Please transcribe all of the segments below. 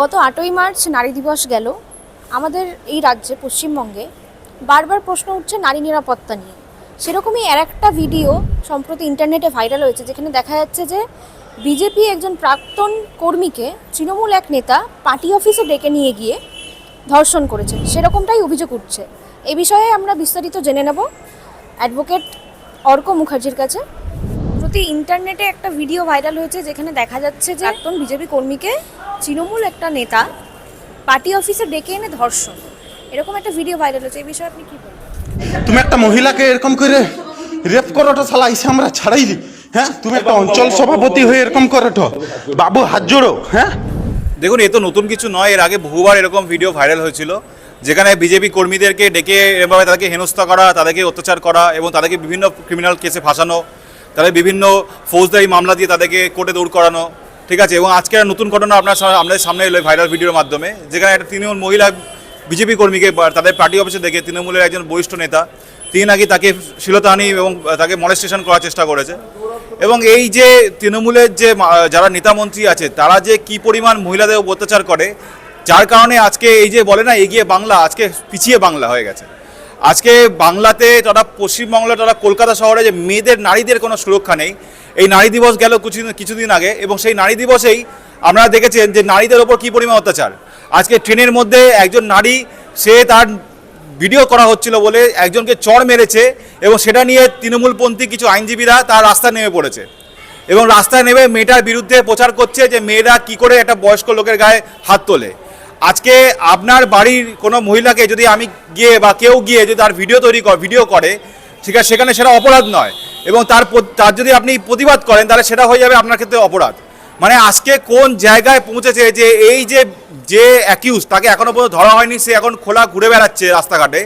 গত আটই মার্চ নারী দিবস গেল। আমাদের এই রাজ্যে, পশ্চিমবঙ্গে বারবার প্রশ্ন উঠছে নারী নিরাপত্তা নিয়ে। সেরকমই আর একটা ভিডিও সম্প্রতি ইন্টারনেটে ভাইরাল হয়েছে, যেখানে দেখা যাচ্ছে যে বিজেপি একজন প্রাক্তন কর্মীকে তৃণমূল এক নেতা পার্টি অফিসে ডেকে নিয়ে গিয়ে ধর্ষণ করেছে। সেরকমটাই অভিযোগ উঠছে। এ বিষয়ে আমরা বিস্তারিত জেনে নেব। অ্যাডভোকেট অর্ক মুখার্জির কাছে। প্রতি ইন্টারনেটে একটা ভিডিও ভাইরাল হয়েছে যেখানে দেখা যাচ্ছে যে একজন বিজেপি কর্মীকে তৃণমূল একটা নেতা পার্টি অফিসে ডেকে এনে ধর্ষণ। এরকম একটা ভিডিও ভাইরাল হয়েছে। এই বিষয়ে আপনি কি বলবেন তুমি একটা মহিলাকে এরকম করে রেপ করোটো শালা এসে আমরা ছাড়াই দিই হ্যাঁ? তুমি একটা অঞ্চল সভাপতি হয়ে এরকম করোটো। বাবু হাত জোড়ো হ্যাঁ? দেখুন এ তো নতুন কিছু নয়। এর আগে বহুবার এরকম ভিডিও ভাইরাল হয়েছিল যেখানে বিজেপি কর্মীদেরকে ডেকে এভাবে তাদেরকে হেনস্থা করা তাদেরকে অত্যাচার করা এবং তাদেরকে বিভিন্ন ক্রিমিনাল কেসে ফাঁসানো তাদের বিভিন্ন ফৌজদারি মামলা দিয়ে তাদেরকে কোর্টে দৌড় করানো, ঠিক আছে? এবং আজকে নতুন ঘটনা আপনার আপনাদের সামনে এলো ভাইরাল ভিডিওর মাধ্যমে, যেখানে একটা তৃণমূল মহিলা বিজেপি কর্মীকে তাদের পার্টি অফিসে দেখে তৃণমূলের একজন বরিষ্ঠ নেতা, তিনি নাকি তাকে শিলতাহানি এবং তাকে মলেস্টেশন করার চেষ্টা করেছে। এবং এই যে তৃণমূলের যে যারা নেতা মন্ত্রী আছে, তারা যে কি পরিমাণ মহিলাদের অত্যাচার করে, যার কারণে আজকে এই যে বলে না, এগিয়ে বাংলা আজকে পিছিয়ে বাংলা হয়ে গেছে। আজকে বাংলাতে তারা পশ্চিমবাংলা তারা কলকাতা শহরে যে মেয়েদের, নারীদের কোনো সুরক্ষা নেই, এই নারী দিবস গেল কিছুদিন কিছুদিন আগে এবং সেই নারী দিবসেই আপনারা দেখেছেন যে নারীদের ওপর কী পরিমাণ অত্যাচার। আজকে ট্রেনের মধ্যে একজন নারী, সে তার ভিডিও করা হচ্ছিল বলে একজনকে চড় মেরেছে এবং সেটা নিয়ে তৃণমূলপন্থী কিছু আইনজীবীরা তার রাস্তায় নেমে পড়েছে। এবং রাস্তায় নেমে মেয়েটার বিরুদ্ধে প্রচার করছে যে মেয়েরা কি করে একটা বয়স্ক লোকের গায়ে হাত তোলে। আজকে আপনার বাড়ির কোনো মহিলাকে যদি আমি গিয়ে বা কেউ গিয়ে যদি তার ভিডিও তৈরি ভিডিও করে, ঠিক আছে, সেখানে সেটা অপরাধ নয়। এবং তার তার যদি আপনি প্রতিবাদ করেন, তাহলে সেটা হয়ে যাবে আপনার ক্ষেত্রে অপরাধ। মানে আজকে কোন জায়গায় পৌঁছেছে যে এই যে যে অ্যাকিউজ তাকে এখনও পর্যন্ত ধরা হয়নি, সে এখন খোলা ঘুরে বেড়াচ্ছে রাস্তাঘাটে,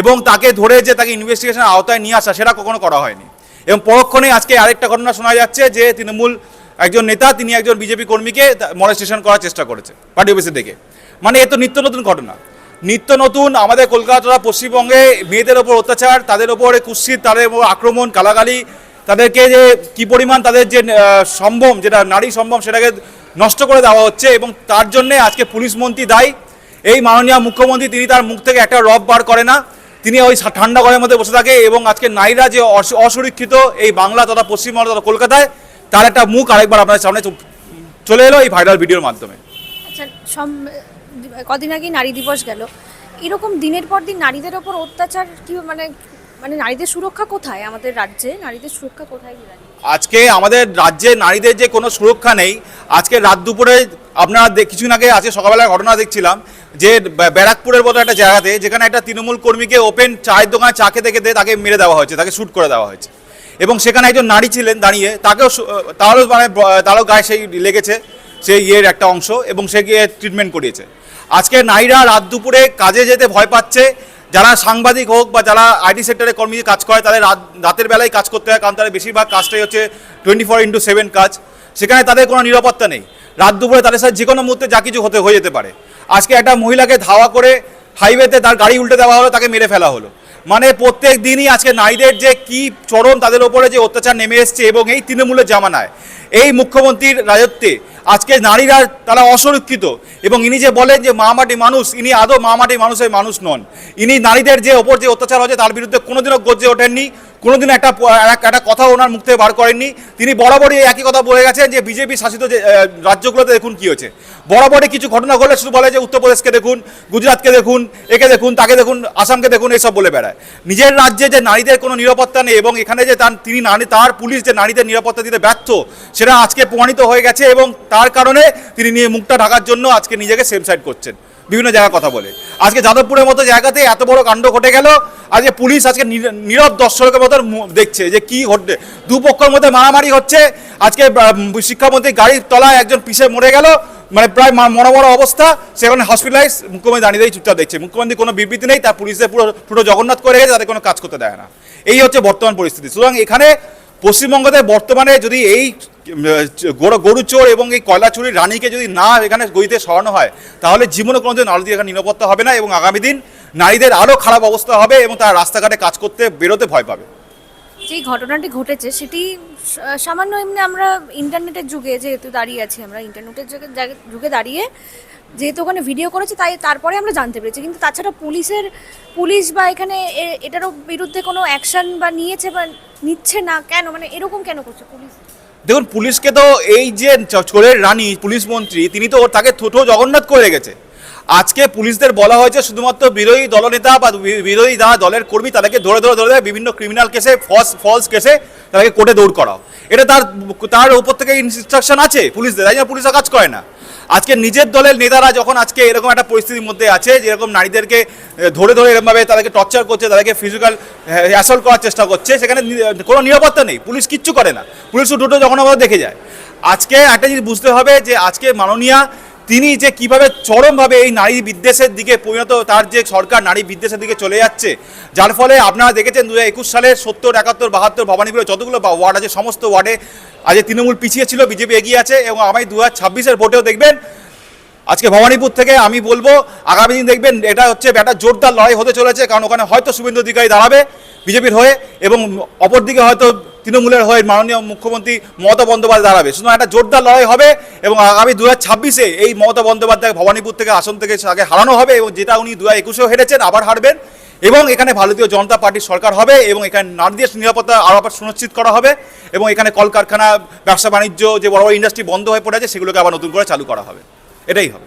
এবং তাকে ধরে যে তাকে ইনভেস্টিগেশনের আওতায় নিয়ে আসা, সেটা কখনো করা হয়নি। এবং পরক্ষণে আজকে আরেকটা ঘটনা শোনা যাচ্ছে যে তৃণমূল একজন নেতা, তিনি একজন বিজেপি কর্মীকে মলেস্টেশন করার চেষ্টা করেছে পার্টি অফিসে দেখে। মানে এ তো নিত্য নতুন ঘটনা। নিত্য নতুন আমাদের কলকাতা পশ্চিমবঙ্গে মেয়েদের ওপর অত্যাচার, তাদের ওপরে কুৎসিত, তাদের ওপর আক্রমণ, গালাগালি, তাদেরকে যে কি পরিমাণ তাদের যে সম্ভ্রম যেটা নারী সম্ভ্রম সেটাকে নষ্ট করে দেওয়া হচ্ছে এবং তার জন্যে আজকে পুলিশ মন্ত্রী দায়ী। এই মাননীয় মুখ্যমন্ত্রী, তিনি তার মুখ থেকে একটা রব বার করে না। তিনি ওই ঠান্ডা ঘরের মধ্যে বসে থাকে এবং আজকে নারীরা যে অস- অসুরক্ষিত এই বাংলা তথা পশ্চিমবঙ্গ তথা কলকাতায়, তার একটা মুখ আরেকবার আপনার সামনে চলে এলো এই ভাইরাল ভিডিওর মাধ্যমে। আচ্ছা কদিন আগেই নারী দিবস গেল। এরকম দিনের পর দিন নারীদের ওপর অত্যাচার কি মানে মানে নারীদের সুরক্ষা কোথায় আমাদের রাজ্যে? নারীদের সুরক্ষা কোথায় আজকে আমাদের রাজ্যে নারীদের যে কোনো সুরক্ষা নেই, আজকে রাত দুপুরে আপনারা কিছুদিন আগে আজকে সকালবেলার ঘটনা দেখছিলাম যে ব্যারাকপুরের মতো একটা জায়গাতে যেখানে একটা তৃণমূল কর্মীকে ওপেন চায়ের দোকানে চা খেতে খেতে তাকে মেরে দেওয়া হয়েছে, তাকে শ্যুট করে দেওয়া হয়েছে। এবং সেখানে একজন নারী ছিলেন দাঁড়িয়ে, তাকেও তারও মানে তারও গায়ে সেই লেগেছে। সেই ইয়ের একটা অংশ এবং সে গিয়ে ট্রিটমেন্ট করিয়েছে। আজকে নারীরা রাত দুপুরে কাজে যেতে ভয় পাচ্ছে। যারা সাংবাদিক হোক বা যারা আইটি সেক্টরে কর্মী কাজ করে, তাদের রাত, রাতের বেলায় কাজ করতে হয়, কারণ তাদের বেশিরভাগ কাজটাই হচ্ছে টোয়েন্টি ফোর ইন্টু সেভেন কাজ। সেখানে তাদের কোনো নিরাপত্তা নেই। রাত দুপুরে তাদের সাথে যে কোনো মুহূর্তে যা কিছু হতে, হয়ে যেতে পারে। আজকে একটা মহিলাকে ধাওয়া করে হাইওয়েতে তার গাড়ি উল্টে দেওয়া হলো, তাকে মেরে ফেলা হলো। মানে প্রত্যেক দিনই আজকে নারীদের যে কি চরম তাদের ওপরে যে অত্যাচার নেমে এসছে এবং এই তৃণমূলের জামানায়, এই মুখ্যমন্ত্রীর রাজত্বে আজকে নারীরা তারা অসুরক্ষিত এবং ইনি যে বলেন যে মামাটি মানুষ, ইনি আদৌ মামাটি মানুষের মানুষ নন। ইনি নারীদের যে ওপর যে অত্যাচার হয়েছে তার বিরুদ্ধে কোনোদিনও গজ্জে ওঠেননি। কোনোদিন একটা এক- একটা কথা ওনার মুখ থেকে বার করেননি। তিনি বরাবরই একই কথা বলে গেছেন যে বিজেপি শাসিত যে রাজ্যগুলোতে দেখুন কি হয়েছে। বরাবরই কিছু ঘটনা ঘটলে শুধু বলে যে উত্তরপ্রদেশকে দেখুন গুজরাটকে দেখুন, একে দেখুন, তাকে দেখুন, আসামকে দেখুন, এসব বলে বেড়ায়। নিজের রাজ্যে যে নারীদের কোনো নিরাপত্তা নেই এবং এখানে যে তার, তিনি নারী, তার পুলিশ যে নারীদের নিরাপত্তা দিতে ব্যর্থ, সেটা আজকে প্রমাণিত হয়ে গেছে এবং তার কারণে তিনি নিয়ে মুখটা ঢাকার জন্য আজকে নিজেকে সেম সাইড করছেন। বিভিন্ন জায়গায় কথা বলে। আজকে যাদবপুরের মতো জায়গাতে এত বড় কাণ্ড ঘটে গেল আজকে পুলিশ আজকে নীরব দর্শকের মতো দেখছে যে কি ঘটবে দুপক্ষের মধ্যে মারামারি হচ্ছে। আজকে শিক্ষামন্ত্রী গাড়ির তলায় একজন পিছে মরে গেল। মানে প্রায় মা- মরা মরা অবস্থা সেখানে হসপিটালাইজ মুখ্যমন্ত্রী দাঁড়িয়ে চুপচাপ দেখছে। মুখ্যমন্ত্রী কোনো বিবৃতি নেই। তার পুলিশে পুরো পুরো জগন্নাথ করে গেছে। তাদের কোনো কাজ করতে দেয় না। এই হচ্ছে বর্তমান পরিস্থিতি। সুতরাং এখানে পশ্চিমবঙ্গতে বর্তমানে যদি এই গরু চোর এবং এই কয়লা চুরির রানীকে যদি না এখানে গদিতে সরানো হয়, তাহলে জীবনে কোনো কোনোদিন নারীদের এখানে নিরাপত্তা হবে না এবং আগামী দিন নারীদের আরও খারাপ অবস্থা হবে এবং তারা রাস্তাঘাটে কাজ করতে বেরোতে ভয় পাবে। যেই ঘটনাটি ঘটেছে সেটি সামান্য এমনি আমরা ইন্টারনেটের যুগে যেহেতু দাঁড়িয়ে আছি আমরা ইন্টারনেটের যুগে যুগে দাঁড়িয়ে যেহেতু ওখানে ভিডিও করেছে তাই তারপরে আমরা জানতে পেরেছি। কিন্তু তাছাড়া পুলিশের পুলিশ বা এখানে এটারও বিরুদ্ধে কোনো অ্যাকশন বা নিয়েছে বা নিচ্ছে না কেন? মানে এরকম কেন করছে পুলিশ? দেখুন পুলিশকে তো এই যে চোরের রানী পুলিশ মন্ত্রী তিনি তো তাকে ছোট জগন্নাথ করে রেখেছে। আজকে পুলিশদের বলা হয়েছে শুধুমাত্র বিরোধী দলনেতা বা বিরোধী যারা দলের কর্মী তাদেরকে ধরে ধরে ধরে বিভিন্ন ক্রিমিনাল কেসে ফলস ফলস কেসে তাদেরকে কোর্টে দৌড় করাও। এটা তার তার উপর থেকে ইনস্ট্রাকশন আছে পুলিশদের, তাই পুলিশরা কাজ করে না। আজকে নিজের দলের নেতারা যখন আজকে এরকম একটা পরিস্থিতির মধ্যে আছে, যেরকম নারীদেরকে ধরে ধরে এরকমভাবে তাদেরকে টর্চার করছে, তাদেরকে ফিজিক্যাল অ্যাসল্ট করার চেষ্টা করছে, সেখানে কোনো নিরাপত্তা নেই, পুলিশ কিচ্ছু করে না। পুলিশ দুটো যখন আমরা দেখে যায়। আজকে একটা জিনিস বুঝতে হবে যে আজকে মাননীয়া তিনি যে কীভাবে চরমভাবে এই নারী বিদ্বেষের দিকে পরিণত, তার যে সরকার নারী বিদ্বেষের দিকে চলে যাচ্ছে, যার ফলে আপনারা দেখেছেন দু একুশ সালে সত্তর, একাত্তর, বাহাত্তর, ভবানীপুরে যতগুলো ওয়ার্ড আছে, সমস্ত ওয়ার্ডে আজ তৃণমূল পিছিয়ে ছিল, বিজেপি এগিয়ে আছে এবং আগামী দু হাজার ছাব্বিশের ভোটেও দেখবেন। আজকে ভবানীপুর থেকে আমি বলব, আগামী দিন দেখবেন, এটা হচ্ছে একটা জোরদার লড়াই হতে চলেছে, কারণ ওখানে হয়তো শুভেন্দু অধিকারী দাঁড়াবে বিজেপির হয়ে এবং অপরদিকে হয়তো তৃণমূলের হয়ে মাননীয় মুখ্যমন্ত্রী মমতা বন্দ্যোপাধ্যায় দাঁড়াবে। সুতরাং একটা জোরদার লড়াই হবে এবং আগামী দু ছাব্বিশে এই মমতা বন্দ্যোপাধ্যায় ভবানীপুর থেকে আসন থেকে আগে হারানো হবে এবং যেটা উনি দু হাজার একুশেও হেরেছেন, আবার হারবেন। এবং এখানে ভারতীয় জনতা পার্টির সরকার হবে এবং এখানে নারীদের নিরাপত্তা আরও আবার সুনিশ্চিত করা হবে এবং এখানে কলকারখানা, ব্যবসা বাণিজ্য যে বড় বড় ইন্ডাস্ট্রি বন্ধ হয়ে পড়ে আছে, সেগুলোকে আবার নতুন করে চালু করা হবে। এটাই হবে।